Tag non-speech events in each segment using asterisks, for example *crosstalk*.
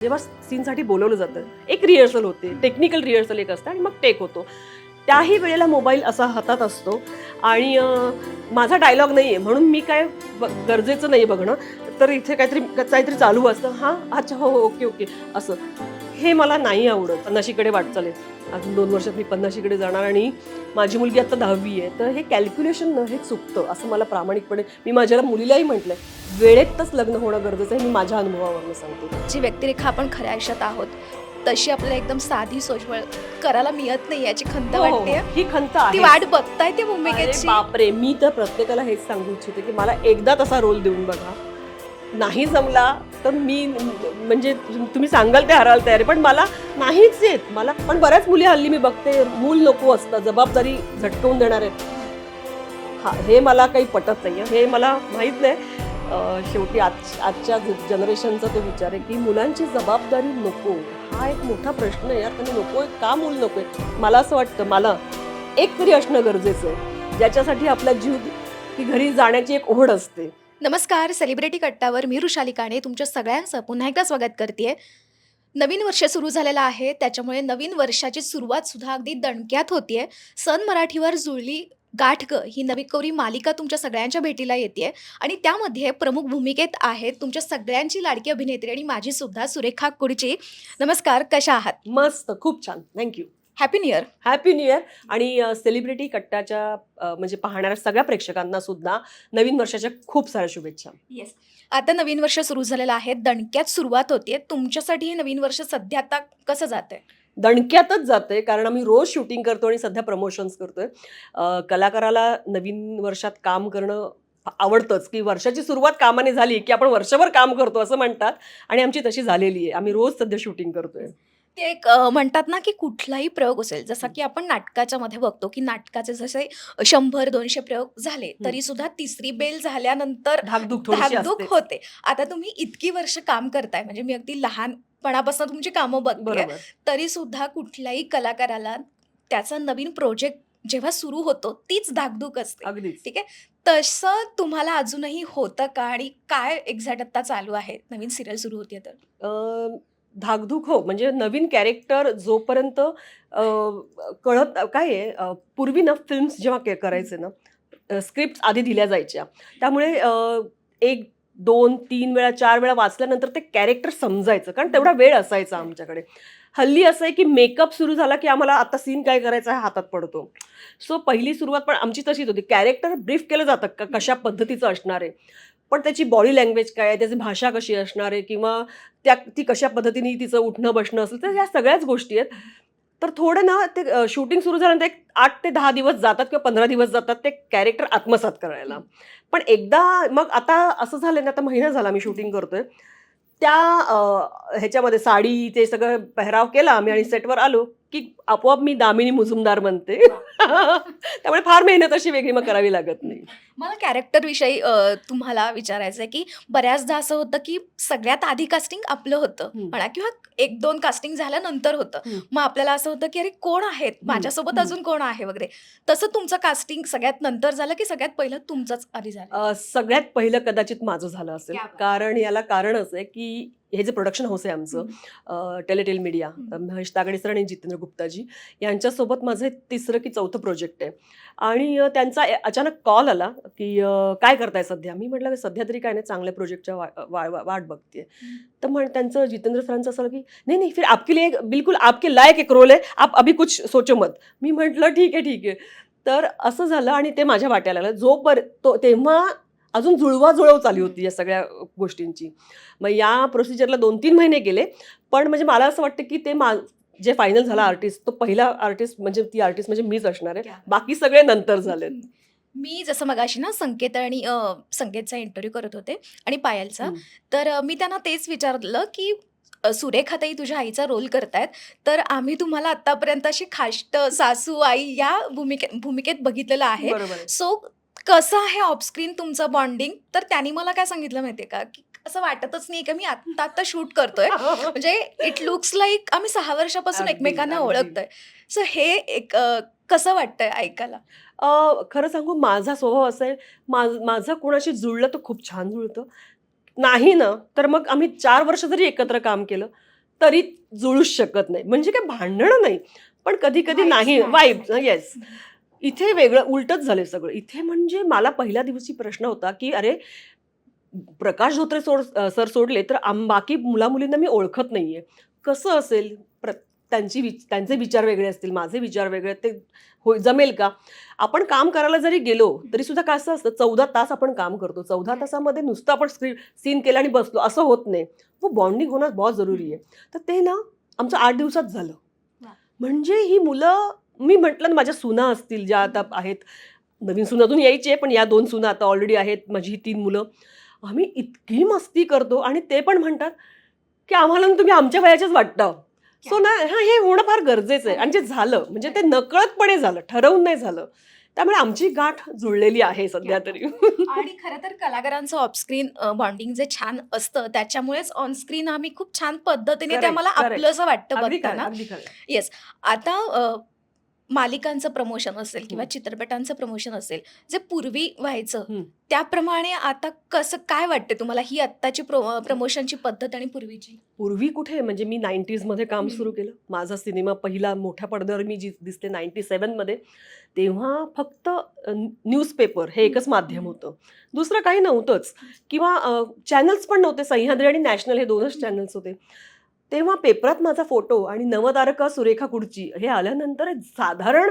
जेव्हा सीनसाठी बोलवलं जातं एक रिहर्सल होते टेक्निकल रिहर्सल एक असतं आणि मग टेक होतो. त्याही वेळेला मोबाईल असा हातात असतो आणि माझा डायलॉग नाही आहे म्हणून मी काय ब- गरजेचं नाही बघणं. तर इथे काहीतरी काहीतरी चालू असतं. हां अच्छा हो हो ओके ओके असं. हे मला नाही आवडत. पन्नाशीकडे वाटचाल आहे. अजून दोन वर्षात मी पन्नाशीकडे जाणार आणि माझी मुलगी आता दहावी आहे. तर हे कॅल्क्युलेशन न हे चुकतं असं मला प्रामाणिकपणे मी माझ्या मुलीलाही म्हटलंय. वेळेतच लग्न होणं गरजेचं आहे मी माझ्या अनुभवावरून सांगते. जी व्यक्तिरेखा आपण खऱ्या आयुष्यात आहोत तशी आपल्याला एकदम साधी सोजवळ करायला मिळत नाही याची खंत हो, हो, वाटते? हो. खंत ती आहे वाट बघताय ती भूमिकेची? बापरे मी तर प्रत्येकाला हेच सांगू इच्छिते की मला एकदा तसा रोल देऊन बघा. नाही जमला तर मी म्हणजे तुम्ही सांगाल ते हरायला तयार आहे पण मला नाहीच येत. मला पण बऱ्याच मुली हल्ली मी बघते मूल नको असतं जबाबदारी झटकवून देणार. आहेत हा हे मला काही पटत नाही हे मला माहीत नाही. शेवटी आज आजच्या जनरेशनचा तो विचार आहे की मुलांची जबाबदारी नको. हा एक मोठा प्रश्न आहे यार त्यांनी नको आहे का मूल नको आहे मला असं वाटतं मला एक तरी असणं गरजेचं आहे ज्याच्यासाठी आपला जीव की घरी जाण्याची एक ओढ असते. नमस्कार सेलिब्रिटी कट्टावर मी ऋषाली काणे तुमच्या सगळ्यांचं पुन्हा एकदा स्वागत करते नवीन वर्ष सुरू झालेलं आहे त्याच्यामुळे नवीन वर्षाची सुरुवात सुद्धा अगदी दणक्यात होतीये. सन मराठीवर जुळली गाठ ग ही नवी कवरी मालिका तुमच्या सगळ्यांच्या भेटीला येते आणि त्यामध्ये प्रमुख भूमिकेत आहेत तुमच्या सगळ्यांची लाडकी अभिनेत्री आणि माझी सुद्धा सुरेखा कुडची. नमस्कार कशा आहात? मस्त खूप छान. Thank you happy new year happy new year आणि सेलिब्रिटी कट्टाच्या म्हणजे पाहणाऱ्या सगळ्या प्रेक्षकांना सुद्धा नवीन वर्षाच्या खूप साऱ्या शुभेच्छा. येस आता नवीन वर्ष सुरू झालेलं आहे. दणक्यात सुरुवात होतीये. तुमच्यासाठी हे नवीन वर्ष सध्या आता कसं जात आहे दणक्यातच जाते कारण आम्ही रोज शूटिंग करतो आणि सध्या प्रमोशन्स करतोय. कलाकाराला नवीन वर्षात काम करणं आवडतंच. की वर्षाची सुरुवात कामाने झाली की आपण वर्षभर काम करतो असं म्हणतात. आणि आमची तशी झालेली आहे. आम्ही रोज सध्या शूटिंग करतोय. ते एक अ, म्हणतात ना की कुठलाही प्रयोग असेल जसा की आपण नाटकाच्या मध्ये बघतो की नाटकाचे जसे शंभर दोनशे प्रयोग झाले तरी सुद्धा तिसरी बेल झाल्यानंतर धाकधूक थोडीशी धाकधूक असते होते. आता तुम्ही इतकी वर्ष काम करताय म्हणजे मी अगदी लहानपणापासून तुमची कामं बघते बरोबर. तरी सुद्धा कुठल्याही कलाकाराला त्याचा नवीन प्रोजेक्ट जेव्हा सुरू होतो तीच धाकधूक असते. अगदीच. ठीक आहे? तसं तुम्हाला अजूनही होतं का? आणि काय एक्झॅक्ट आता चालू आहे? नवीन सिरियल सुरू होती तर. अं, धाकधूक हो. म्हणजे नवीन कॅरेक्टर जोपर्यंत कळत काय आहे पूर्वी ना फिल्म्स जेव्हा के- करायचे ना स्क्रिप्ट आधी दिल्या जायच्या. त्यामुळे एक दोन तीन वेळा चार वेळा वाचल्यानंतर ते कॅरेक्टर समजायचं. कारण तेवढा वेळ असायचा आमच्याकडे. हल्ली असं आहे की मेकअप सुरू झाला की आम्हाला आता सीन काय करायचा आहे हातात पडतो. सो पहिली सुरुवात पण आमची तशीच होती. कॅरेक्टर ब्रीफ केलं जातं का कशा पद्धतीचं असणार आहे. पण त्याची बॉडी लँग्वेज काय आहे? त्याची भाषा कशी असणार आहे? किंवा त्या ती कशा पद्धतीने तिचं उठणं बसणं असेल? तर या सगळ्याच गोष्टी आहेत. तर थोडं ना ते शूटिंग सुरू झाल्यानंतर एक आठ ते दहा दिवस जातात किंवा पंधरा दिवस जातात ते कॅरेक्टर आत्मसात करायला. पण एकदा मग आता असं झालं ना आता महिना झाला मी शूटिंग करतोय. त्या ह्याच्यामध्ये साडी ते सगळं पेहराव केला आम्ही आणि सेटवर आलो. की आपोआप मी दामिनी मुजुमदार बनते त्यामुळे फार मेहनत अशी वेगळी मग करावी लागत नाही मला कॅरेक्टर विषयी तुम्हाला विचारायचं आहे की बऱ्याचदा असं होतं की सगळ्यात आधी कास्टिंग आपलं होतं. म्हणा किंवा एक दोन कास्टिंग झाल्यानंतर होतं. मग आपल्याला असं होतं की अरे कोण आहेत माझ्यासोबत. अजून कोण आहे वगैरे तसं तुमचं कास्टिंग सगळ्यात नंतर झालं की सगळ्यात पहिलं तुमचंच आधी झालं सगळ्यात पहिलं कदाचित माझं झालं असेल. कारण याला कारणच आहे की हे जे प्रोडक्शन हाऊस आहे आमचं Teletale media. Mahesh Tagde sir आणि जितेंद्र गुप्ताजी यांच्यासोबत माझं हे तिसरं की चौथं प्रोजेक्ट आहे. आणि त्यांचा अचानक कॉल आला की काय करताय सध्या? मी म्हटलं सध्या तरी काय नाही चांगल्या प्रोजेक्टच्या वा, वाट बघते तर म्हण त्यांचं जितेंद्र सरांचं असं की नाही नाही फिर आपके लिए एक- बिलकुल आपके लायक एक रोल आहे आप अभी कुछ सोचो मत. मी म्हटलं ठीक आहे ठीक आहे. तर असं झालं आणि ते माझ्या वाट्याला आलं जोपर तो तेव्हा अजून जुळवाजुळव चालू होती या सगळ्या गोष्टींची मग या प्रोसिजरला दोन तीन महिने गेले पण म्हणजे मला असं वाटतं की ते मा जे फायनल झाला आर्टिस्ट तो पहिला आर्टिस्ट म्हणजे ती आर्टिस्ट म्हणजे मीच असणार आहे. बाकी सगळे नंतर झालेत *laughs* मी जसं मगाशी ना संकेत आणि संकेतचा इंटरव्ह्यू करत होते आणि पायलचा. तर मी त्यांना तेच विचारलं की सुरेखाताई तुझ्या आईचा रोल करतायत तर आम्ही तुम्हाला आतापर्यंत अशी खाष्ट सासू आई या भूमिके भूमिकेत बघितलेलं आहे बरोबर आहे. सो कसं आहे ऑफस्क्रीन तुमचं बॉन्डिंग तर त्यांनी मला काय सांगितलं माहितीये का? की असं वाटतच नाही का? मी आत्ता आत्ता शूट करतोय. म्हणजे इट लुक्स लाईक आम्ही सहा वर्षापासून एकमेकांना. ओळखतोय. सो हे एक कसं वाटतंय ऐकायला? खरं सांगू माझा स्वभाव असा आहे मा- माझं कोणाशी जुळलं तर खूप छान जुळतं. नाही ना तर मग आम्ही चार वर्ष जरी एकत्र काम केलं तरी जुळूच शकत नाही. म्हणजे काय भांडणं नाही. पण कधी कधी नाही वाईब. येस इथे वेगळं उलटच झालं सगळं. इथे म्हणजे मला पहिल्या दिवशी प्रश्न होता की अरे प्रकाश धोत्रे सोड सर सोडले तर आम बाकी मुलामुलींना मी ओळखत नाहीये. कसं असेल? प्र त्यांची विच त्यांचे विचार वेगळे असतील माझे विचार वेगळे ते हो जमेल का? आपण काम करायला जरी गेलो तरी सुद्धा काय असं असतं चौदा तास आपण काम करतो. चौदा तासामध्ये नुसतं आपण स्क्रीन सीन केलं आणि बसलो असं होत नाही. वो बॉन्डिंग होणं बहुत जरुरी आहे. तर ते ना आमचं आठ दिवसात झालं. म्हणजे ही मुलं मी म्हटलं ना माझ्या सुना असतील ज्या आता आहेत. नवीन सुनातून यायची आहे पण या दोन सुना आता ऑलरेडी आहेत माझी ही तीन मुलं. आम्ही इतकी मस्ती करतो आणि ते पण म्हणतात की आम्हाला तुम्ही आमच्या वयाच्याच वाटतं. सो ना हा हे होणं फार गरजेचं आहे आणि जे झालं म्हणजे ते नकळतपणे झालं ठरवून नाही झालं. त्यामुळे आमची गाठ जुळलेली आहे सध्या तरी. आणि खरं तर कलाकारांचं ऑफस्क्रीन बॉन्डिंग जे छान असतं त्याच्यामुळेच ऑन स्क्रीन आम्ही खूप छान पद्धतीने ते मला. आपलंसं वाटतं बघताना. खरं. आता मालिकांचं प्रमोशन असेल किंवा. चित्रपटांचं प्रमोशन असेल जे पूर्वी व्हायचं. त्याप्रमाणे आता कसं काय वाटतं तुम्हाला ही आत्ताची प्रमोशनची पद्धत आणि पूर्वीची? पूर्वी कुठे? म्हणजे मी 90s मध्ये काम. सुरू केलं. माझा सिनेमा पहिला मोठ्या पडद्यावर मी जी दिसते नाईन्टी सेवनमध्ये तेव्हा फक्त न्यूजपेपर हे एकच माध्यम होतं. दुसरं काही नव्हतंच. किंवा चॅनल्स पण नव्हते सह्याद्री आणि नॅशनल हे दोनच चॅनल्स होते. तेव्हा पेपरात माझा फोटो आणि नवतारका सुरेखा कुडची हे आल्यानंतर साधारण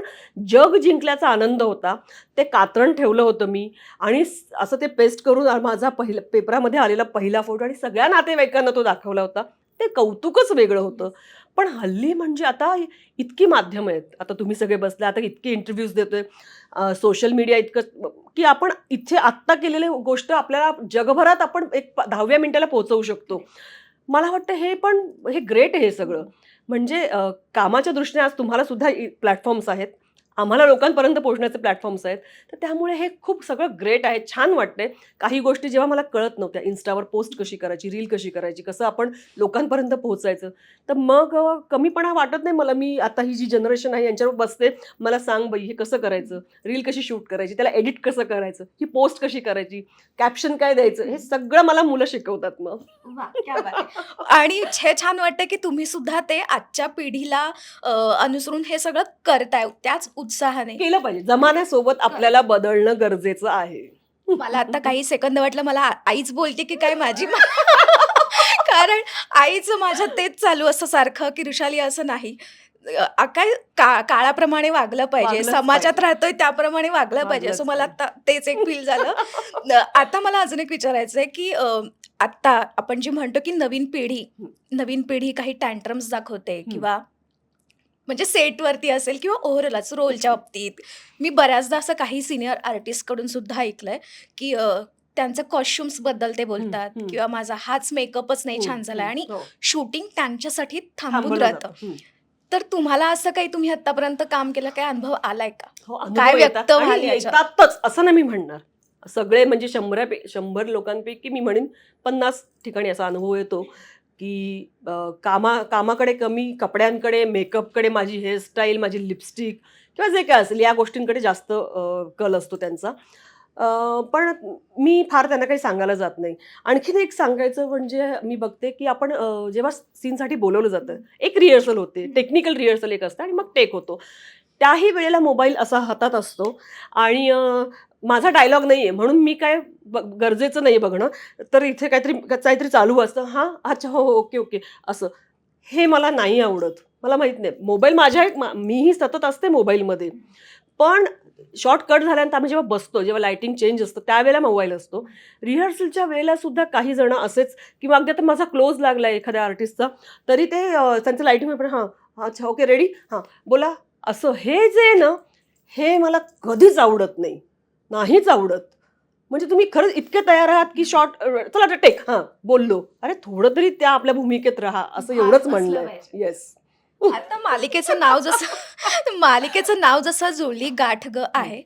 जग जिंकल्याचा आनंद होता. ते कात्रण ठेवलं होतं मी आणि असं ते पेस्ट करून माझा पहिला पेपरामध्ये आलेला पहिला फोटो आणि सगळ्या नातेवाईकांना तो दाखवला होता. ते कौतुकच वेगळं होतं. पण हल्ली म्हणजे आता इतकी माध्यमं आहेत. आता तुम्ही सगळे बसले आता इतके इंटरव्ह्यूज देतोय. सोशल मीडिया इतकं की आपण इथे आत्ता केलेली गोष्ट आपल्याला जगभरात आपण एक दहाव्या मिनिटाला पोहोचवू शकतो. मला वाटतं हे पण हे ग्रेट आहे हे सगळं. म्हणजे कामाच्या दृष्टीने आज तुम्हाला सुद्धा प्लॅटफॉर्म्स आहेत. आम्हाला लोकांपर्यंत पोहोचण्याचे प्लॅटफॉर्म्स आहेत. तर त्यामुळे हे खूप सगळं ग्रेट आहे छान वाटते काही गोष्टी जेव्हा मला कळत नव्हत्या इन्स्टावर पोस्ट कशी करायची रील कशी करायची कसं आपण लोकांपर्यंत पोहोचायचं. तर मग कमीपणा वाटत नाही मला. मी आता ही जी जनरेशन आहे यांच्यावर बसते. मला सांग बाई हे कसं करायचं? रील कशी शूट करायची? त्याला एडिट कसं करायचं? ही पोस्ट कशी करायची? कॅप्शन काय द्यायचं? हे सगळं मला मुलं शिकवतात मग. आणि हे छान वाटतं की तुम्ही सुद्धा ते आजच्या पिढीला अनुसरून हे सगळं करताय. त्याच उत्साहाने केलं पाहिजे. जमान्यासोबत आपल्याला बदलणं गरजेचं आहे. मला आता काही सेकंद वाटलं मला आईच बोलते की काय माझी *laughs* कारण आईचं माझ्या तेच चालू असतं सारखं की ऋषाली असं नाही. काय का काळाप्रमाणे वागलं पाहिजे. समाजात. राहतोय त्याप्रमाणे वागलं पाहिजे. असं मला आता तेच एक फील झालं. आता मला अजून एक विचारायचं आहे की अ, आता आपण जे म्हणतो की नवीन पिढी. नवीन पिढी काही टँट्रम्स दाखवते किंवा म्हणजे सेटवरती असेल किंवा ओव्हरऑलच रोलच्या बाबतीत मी बऱ्याचदा असं काही सिनियर आर्टिस्टकडून सुद्धा ऐकलंय की अ, त्यांचं कॉस्ट्युम्सबद्दल ते बोलतात हं. किंवा माझा हाच मेकअपच नाही छान झाला आणि हो. शूटिंग त्यांच्यासाठी थांबून थांबवलं राहतं जातं. हं. तर तुम्हाला असं काही तुम्ही आतापर्यंत काम केलं काय अनुभव आलाय का हो, अनुभव काय व्यक्त येतात आणि व्हाल याच्यात? येतातच असं नाही मी म्हणणार सगळे म्हणजे शंभरा शंभर लोकांपैकी मी म्हणेन पन्नास ठिकाणी असा अनुभव येतो की कामा कामाकडे कमी कपड्यांकडे मेकअपकडे माझी हेअरस्टाईल माझी लिपस्टिक किंवा जे काय असेल या गोष्टींकडे जास्त कल असतो त्यांचा. पण मी फार त्यांना काही सांगायला जात नाही. आणखीन एक सांगायचं म्हणजे मी बघते की आपण जेव्हा सीनसाठी बोलवलं जातं एक रिहर्सल होते टेक्निकल रिहर्सल एक असतं आणि मग टेक होतो. त्याही वेळेला मोबाईल असा हातात असतो आणि माझा डायलॉग नाही आहे म्हणून मी काय ब- गरजेचं नाही बघणं. तर इथे काहीतरी काहीतरी चालू असतं. हां अच्छा हो हो ओके ओके. असं. हे मला नाही आवडत. मला माहीत नाही. मोबाईल माझ्या मा- मीही सतत असते मोबाईलमध्ये. पण शॉर्ट कट झाल्यानंतर आम्ही जेव्हा बसतो जेव्हा लायटिंग चेंज असतं त्यावेळेला मोबाईल असतो. रिहर्सलच्या वेळेला सुद्धा काही जण असेच किंवा अगदी आता माझा क्लोज लागला आहे एखाद्या आर्टिस्टचा तरी ते त्यांचं लायटिंग पण हां अच्छा ओके रेडी हां बोला. असं हे जे आहे ना हे मला कधीच आवडत नाही. नाहीच आवडत. म्हणजे तुम्ही खरंच इतके तयार आहात की शॉर्ट चला आता टेक हां बोललो. अरे थोडं तरी त्या आपल्या भूमिकेत राहा असं एवढंच पाहिजे. येस *laughs* आता मालिकेचं नाव जसं *laughs* मालिकेचं नाव जसं जुळली गाठ ग आहे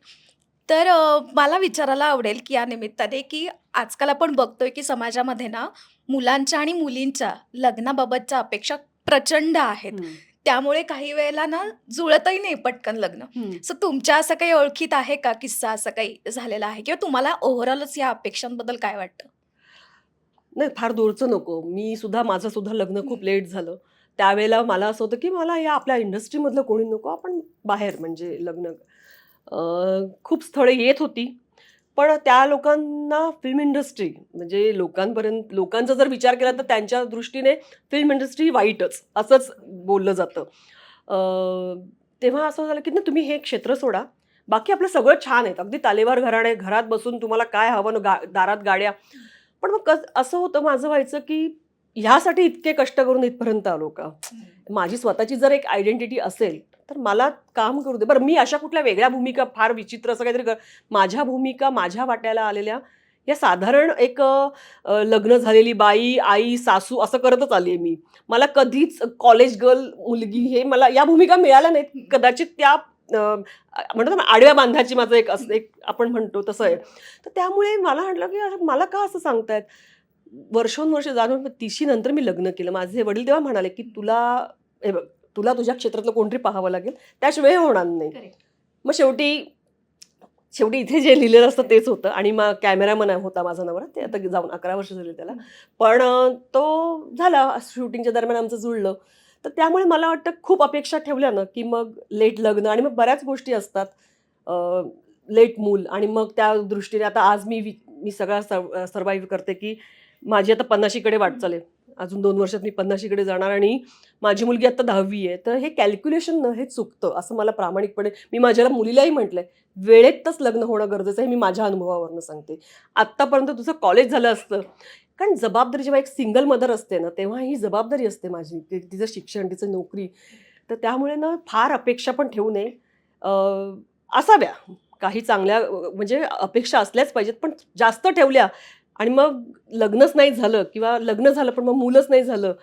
तर मला विचारायला आवडेल की या निमित्ताने की आजकाल आपण बघतोय की समाजामध्ये ना मुलांच्या आणि मुलींच्या लग्नाबाबतच्या अपेक्षा प्रचंड आहेत. त्यामुळे काही वेळेला ना जुळतही नाही पटकन लग्न. सो तुमच्या असं काही ओळखीत आहे का? किस्सा असं काही झालेला आहे? किंवा तुम्हाला ओव्हरऑलच या अपेक्षांबद्दल काय वाटतं? नाही फार दूरचं नको. मी सुद्धा माझं सुद्धा लग्न खूप लेट झालं. त्यावेळेला मला असं होतं की मला या आपल्या इंडस्ट्रीमधलं कोणी नको आपण बाहेर म्हणजे लग्न. खूप स्थळे येत होती. पण त्या लोकांना फिल्म इंडस्ट्री म्हणजे लोकांपर्यंत लोकांचा जर विचार केला तर त्यांच्या दृष्टीने फिल्म इंडस्ट्री वाईटच असंच बोललं जातं. तेव्हा असं झालं की ना तुम्ही हे क्षेत्र सोडा. बाकी आपलं सगळं छान आहे अगदी तालेवार घराणे घरात बसून तुम्हाला काय हवं गा दारात गाड्या. पण मग कस असं होतं माझं व्हायचं की ह्यासाठी इतके कष्ट करून इथपर्यंत आलो का? माझी स्वतःची जर एक आयडेंटिटी असेल तर मला काम करू दे. बरं मी अशा कुठल्या वेगळ्या भूमिका फार विचित्र असं काहीतरी कर माझ्या भूमिका माझ्या वाट्याला आलेल्या या साधारण एक लग्न झालेली बाई आई सासू असं करतच आली आहे मी. मला कधीच कॉलेज गर्ल मुलगी हे मला या भूमिका मिळाल्या नाहीत. कदाचित त्या म्हणतो ना आडव्या बांधाची माझं एक असं एक आपण म्हणतो तसं आहे. तर त्यामुळे मला म्हटलं की मला का असं सांगतायत? वर्षानुवर्ष जाणून तिशी नंतर मी लग्न केलं. माझे वडील तेव्हा म्हणाले की तुला हे बघ तुला तुझ्या क्षेत्रातलं कोणतरी पाहावं लागेल. त्याशिवाय होणार नाही. मग शेवटी शेवटी इथे जे लिहिलेलं असतं तेच होतं. आणि मग कॅमेरामन होता माझा नवरा ते आता जाऊन अकरा वर्ष झाली त्याला. पण तो झाला शूटिंगच्या दरम्यान आमचं जुळलं. तर त्यामुळे मला वाटतं खूप अपेक्षा ठेवल्या ना की मग लेट लग्न आणि मग बऱ्याच गोष्टी असतात. लेट मूल आणि मग त्या दृष्टीने आता आज मी वि- मी सगळा सर्वाईव्ह करते की माझी आता पन्नाशीकडे वाटचाल आहे. अजून दोन वर्षात मी पन्नाशीकडे जाणार आणि माझी मुलगी आता दहावी आहे. तर हे कॅल्क्युलेशन न हे चुकतं असं मला प्रामाणिकपणे मी माझ्या मुलीलाही म्हटलंय वेळेतच लग्न होणं गरजेचं आहे मी माझ्या अनुभवावरनं सांगते. आत्तापर्यंत तुझं कॉलेज झालं असतं. कारण जबाबदारी जेव्हा एक सिंगल मदर असते ना तेव्हा ही जबाबदारी असते माझी तिचं शिक्षण तिचं नोकरी. तर त्यामुळे ना फार अपेक्षा पण ठेवू नये. असाव्या. काही चांगल्या म्हणजे अपेक्षा असल्याच पाहिजेत पण जास्त ठेवल्या आणि मग लग्नच नाही झालं किंवा लग्न झालं पण मग मुलंच नाही झालं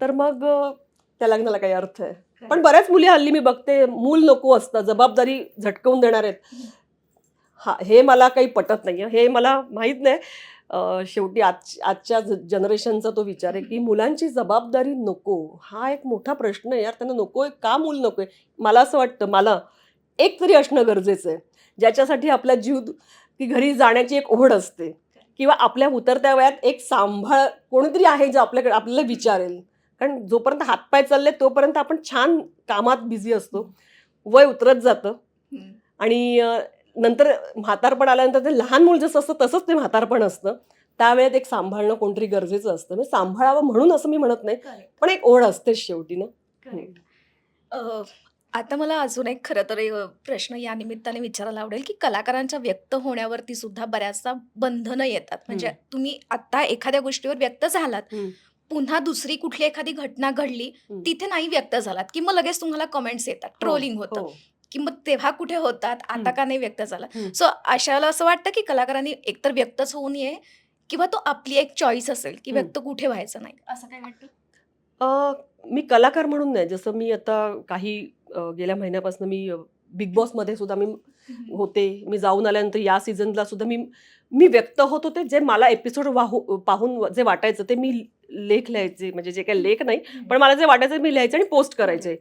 तर मग त्या लग्नाला काही अर्थ आहे. पण बऱ्याच मुली हल्ली मी बघते मूल नको असतं जबाबदारी झटकवून देणार आहेत. हा हे मला काही पटत नाही हे मला माहीत नाही. शेवटी आज आजच्या जनरेशनचा तो विचार आहे की मुलांची जबाबदारी नको. हा एक मोठा प्रश्न आहे यार त्यांना नको आहे का मूल नको आहे? मला असं वाटतं मला एक तरी असणं गरजेचं आहे ज्याच्यासाठी आपला जीव की घरी जाण्याची एक ओढ असते. किंवा आपल्या उतरत्या वयात एक सांभाळ कोणीतरी आहे जे आपल्याकडे आपल्याला विचारेल. कारण जोपर्यंत हातपाय चालले तोपर्यंत आपण छान कामात बिझी असतो. वय उतरत जातं. आणि नंतर म्हातारपण आल्यानंतर ते लहान मूल जसं असतं तसंच ते म्हातारपण असतं. त्यावेळेत एक सांभाळणं कोणतरी गरजेचं असतं. म्हणजे सांभाळावं म्हणून असं मी म्हणत नाही. पण एक ओढ असतेच शेवटी ना. आता मला अजून एक खरं तर प्रश्न या निमित्ताने विचारायला आवडेल की कलाकारांच्या व्यक्त होण्यावरती सुद्धा बऱ्याचदा बंधनं येतात म्हणजे. तुम्ही आता एखाद्या गोष्टीवर व्यक्त झालात. पुन्हा दुसरी कुठली एखादी घटना घडली. तिथे नाही व्यक्त झालात की मग लगेच तुम्हाला कमेंट्स येतात ट्रोलिंग होतं हो. की मग तेव्हा कुठे होतात आता. का नाही व्यक्त झाला. सो अशाला असं वाटतं की कलाकारांनी एकतर व्यक्तच होऊ नये किंवा तो आपली एक चॉईस असेल की. व्यक्त कुठे व्हायचं नाही असं काय वाटतं अ, मी कलाकार म्हणून नाही जसं मी आता काही गेल्या महिन्यापासून मी बिग बॉसमध्ये सुद्धा मी होते. मी जाऊन आल्यानंतर या सीझनला सुद्धा मी मी व्यक्त होत होते. जे मला एपिसोड वाहू पाहून जे वाटायचं ते मी लेख लिहायचे. म्हणजे जे काही लेख नाही पण मला जे वाटायचं मी लिहायचे आणि पोस्ट करायचे.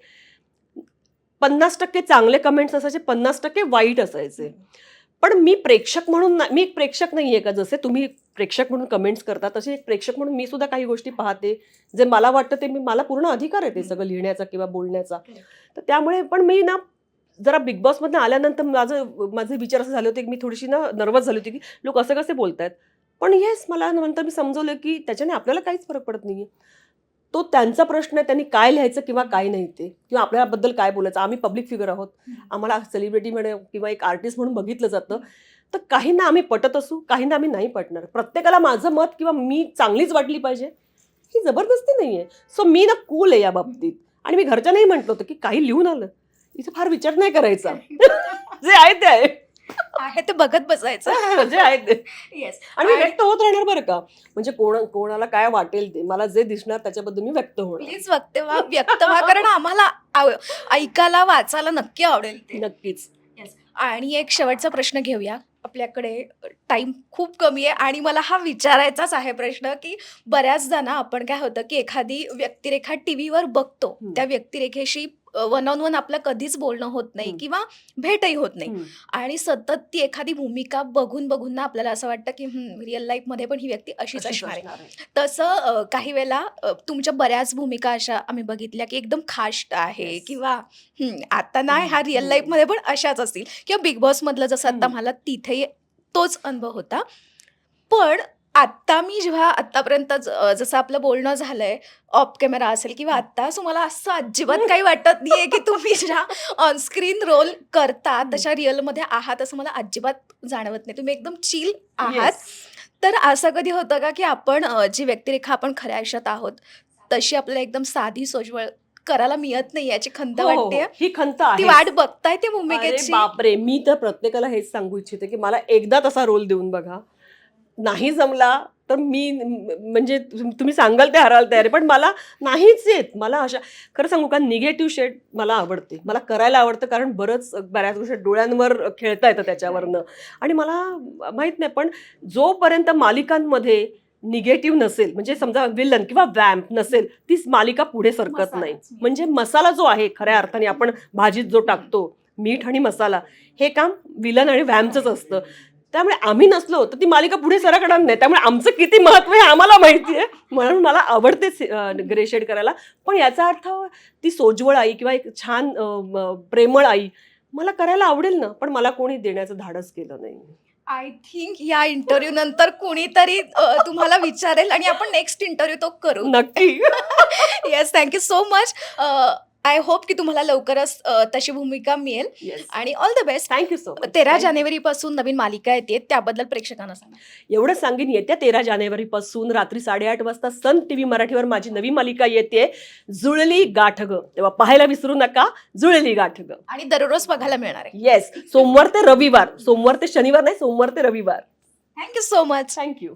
पन्नास टक्के चांगले कमेंट्स असायचे पन्नास टक्के वाईट असायचे. पण मी प्रेक्षक म्हणून मी एक प्रेक्षक नाही आहे का जसे तुम्ही प्रेक्षक म्हणून कमेंट्स करता तसे एक प्रेक्षक म्हणून मी सुद्धा काही गोष्टी पाहते. जे मला वाटतं ते मी मला पूर्ण अधिकार आहे ते सगळं लिहिण्याचा किंवा बोलण्याचा. तर त्यामुळे पण मी ना जरा बिग बॉसमधनं आल्यानंतर माझं माझे विचार असे झाले होते की मी थोडीशी ना नर्वस झाली होती की लोक असं कसे बोलतायत. पण येस मला नंतर मी समजवलं की त्याच्याने आपल्याला काहीच फरक पडत नाही तो त्यांचा प्रश्न आहे त्यांनी काय लिहायचं किंवा काय नाही ते. किंवा आपल्याबद्दल काय बोलायचं. आम्ही पब्लिक फिगर आहोत. आम्हाला सेलिब्रिटी म्हणून किंवा एक आर्टिस्ट म्हणून बघितलं जातं. तर काहींना आम्ही पटत असू काहींना आम्ही नाही पटणार. प्रत्येकाला माझं मत किंवा मी चांगलीच वाटली पाहिजे ही जबरदस्ती नाही आहे सो मी ना कूल आहे या बाबतीत. आणि मी घरच्यांनाही म्हटलं होतं की काही लिहून आलं. इथे फार विचार नाही करायचा. *laughs* जे आहे ते आहे. आहे ते बघत बसायचं. *laughs* जे आहे ते. येस आणि व्यक्त होत राहणार बरं का? म्हणजे कोण कोणाला काय वाटेल ते. मला जे दिसणार त्याच्याबद्दल मी व्यक्त होणार. प्लीज व्यक्त व्हा व्यक्त व्हा कारण आम्हाला ऐकायला वाचायला नक्की आवडेल ते. नक्कीच. आणि एक शेवटचा प्रश्न घेऊया. आपल्याकडे टाइम खूप कमी आहे आणि मला हा विचारायचाच आहे प्रश्न की बऱ्याचदा ना आपण काय होतं की एखादी व्यक्तिरेखा टी व्हीवर बघतो. त्या व्यक्तिरेखेशी वन ऑन वन आपलं कधीच बोलणं होत नाही. किंवा भेटही होत नाही. आणि सतत ती एखादी भूमिका बघून बघून ना आपल्याला असं वाटतं की रिअल लाईफमध्ये पण ही व्यक्ती अशीच असणार आहे. तसं काही वेळेला तुमच्या बऱ्याच भूमिका अशा आम्ही बघितल्या की एकदम खाष्ट आहे. किंवा आता नाही हा रिअल. लाईफमध्ये पण अशाच असतील किंवा बिग बॉस मधलं जसं आता. मला तिथेही तोच अनुभव होता पण आत्ता मी जेव्हा आत्तापर्यंत ज- जसं आपलं बोलणं झालंय ऑफ कॅमेरा असेल किंवा आत्ता सो मला असं अजिबात काही वाटत नाहीये की तुम्ही ज्या ऑनस्क्रीन रोल करता तशा रिअलमध्ये आहात असं मला अजिबात जाणवत नाही. तुम्ही एकदम चिल आहात. तर असं कधी होतं का की आपण अ, जी व्यक्तिरेखा आपण खऱ्या आयुष्यात आहोत तशी आपल्याला एकदम साधी सोजवळ करायला मिळत नाही याची खंत हो, हो, हो. वाटते ही खंत ती आहे वाट बघताय ते अरे भूमिकेची बापरे! मी तर प्रत्येकाला हेच सांगू इच्छिते की मला एकदा तसा रोल देऊन बघा. नाही जमला तर मी म्हणजे तुम- तुम्ही सांगाल ते हराल तयार पण मला नाहीच येत. मला अशा खरं सांगू का निगेटिव्ह शेड मला आवडते. मला करायला आवडतं कारण बरंच बऱ्याच गोष्टी डोळ्यांवर खेळता येतं त्याच्यावरनं. आणि मला माहीत नाही पण जोपर्यंत मालिकांमध्ये निगेटिव्ह नसेल म्हणजे समजा विलन किंवा वॅम्प नसेल ती मालिका पुढे सरकत नाही. म्हणजे मसाला जो आहे खऱ्या अर्थाने आपण भाजीत जो टाकतो मीठ आणि मसाला हे काम विलन आणि व्हॅमचंच असतं. त्यामुळे आम्ही नसलो तर ती मालिका पुढे सरकणार नाही. त्यामुळे आमचं किती महत्त्व आहे आम्हाला माहिती आहे. म्हणून मला आवडते ग्रे शेड करायला. पण याचा अर्थ ती सोज्वळ आई किंवा एक छान प्रेमळ आई मला करायला आवडेल ना पण मला कोणी देण्याचं धाडस केलं नाही. आय थिंक या इंटरव्ह्यू नंतर कोणीतरी तुम्हाला विचारेल आणि आपण नेक्स्ट इंटरव्ह्यू तो करू. नक्की. Yes thank you so much I hope की तुम्हाला लवकरच अ, तशी भूमिका मिळेल. आणि all the best thank you so much तेरा जानेवारी पासून नवीन मालिका येते त्याबद्दल प्रेक्षकांना सांगा. एवढं सांगेन येत्या तेरा जानेवारीपासून रात्री साडेआठ वाजता सन टी व्ही मराठीवर माझी नवी मालिका येते जुळली गाठ ग तेव्हा पाहायला विसरू नका जुळली गाठ ग आणि दररोज बघायला मिळणार आहे. येस सोमवार ते रविवार. सोमवार ते शनिवार नाही सोमवार ते रविवार. Thank you so much thank you